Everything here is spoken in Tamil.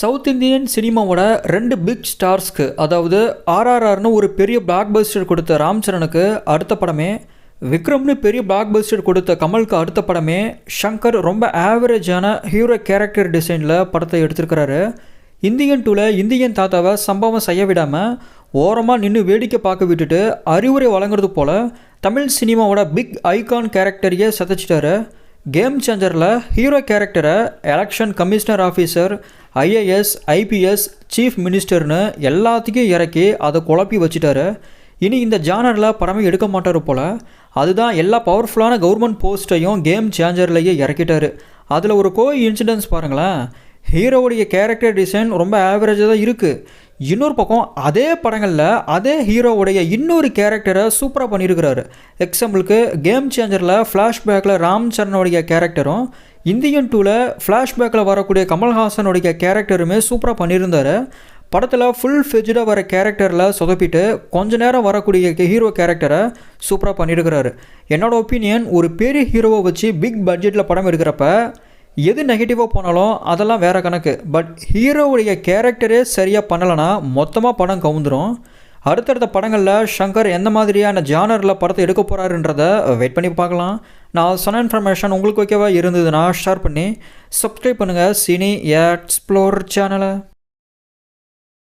சவுத் இந்தியன் சினிமாவோட ரெண்டு பிக் ஸ்டார்ஸ்க்கு அதாவது ஆர்ஆர்ஆர்னு ஒரு பெரிய பிளாக் பஸ்டர் கொடுத்த ராம் சரணுக்கு அடுத்த படமே விக்ரம்னு பெரிய பிளாக் பஸ்டர் கொடுத்த கமலுக்கு அடுத்த படமே ஷங்கர் ரொம்ப ஆவரேஜான ஹீரோ கேரக்டர் டிசைனில் படத்தை எடுத்திருக்கிறாரு. இந்தியன் டூவில் இந்தியன் தாத்தாவை சம்பவம் செய்ய விடாமல் ஓரமாக நின்று வேடிக்கை பார்க்க விட்டுட்டு அறிவுரை வழங்குறது போல் தமிழ் சினிமாவோட பிக் ஐகான் கேரக்டரையே சதைச்சிட்டாரு. கேம் சேஞ்சரில் ஹீரோ கேரக்டரை election commissioner officer IAS IPS chief மினிஸ்டர்னு எல்லாத்தையும் இறக்கி அதை குழப்பி வச்சுட்டாரு. இனி இந்த ஜானரில் படமே எடுக்க மாட்டார் போல். அதுதான் எல்லா பவர்ஃபுல்லான கவர்மெண்ட் போஸ்ட்டையும் கேம் சேஞ்சர்லேயே இறக்கிட்டார். அதில் ஒரு கோ இன்சிடென்ஸ் பாருங்களேன் ஹீரோவுடைய கேரக்டர் டிசைன் ரொம்ப ஆவரேஜாக தான் இருக்குது இன்னொரு பக்கம் அதே படங்களில் அதே ஹீரோவுடைய இன்னொரு கேரக்டரை சூப்பராக பண்ணியிருக்கிறாரு எக்ஸாம்பிளுக்கு கேம் சேஞ்சரில் ஃப்ளாஷ்பேக்கில் ராம் சரணுடைய கேரக்டரும் இந்தியன் டூவில் ஃப்ளாஷ்பேக்கில் வரக்கூடிய கமல்ஹாசனுடைய கேரக்டருமே சூப்பராக பண்ணியிருந்தார் படத்தில் ஃபுல் ஃபெஜ்டாக வர கேரக்டரில் சொதப்பிட்டு கொஞ்ச நேரம் வரக்கூடிய ஹீரோ கேரக்டரை சூப்பராக பண்ணியிருக்கிறாரு என்னோடய ஒப்பீனியன் ஒரு பெரிய ஹீரோவை வச்சு பிக் பட்ஜெட்டில் படம் எடுக்கிறப்ப எது நெகட்டிவாக போனாலும் அதெல்லாம் வேறு கணக்கு. பட் ஹீரோவுடைய கேரக்டரே சரியாக பண்ணலைன்னா மொத்தமாக படம் கவுந்துடும் அடுத்தடுத்த படங்களில் ஷங்கர் எந்த மாதிரியான ஜானரில் படத்தை எடுக்க போகிறாருன்றத வெயிட் பண்ணி பார்க்கலாம். நான் சொன்ன இன்ஃபர்மேஷன் உங்களுக்கு ஓகேவா இருந்ததுன்னா ஷேர் பண்ணி சப்ஸ்கிரைப் பண்ணுங்கள் சினி எக்ஸ்ப்ளோர் சேனலை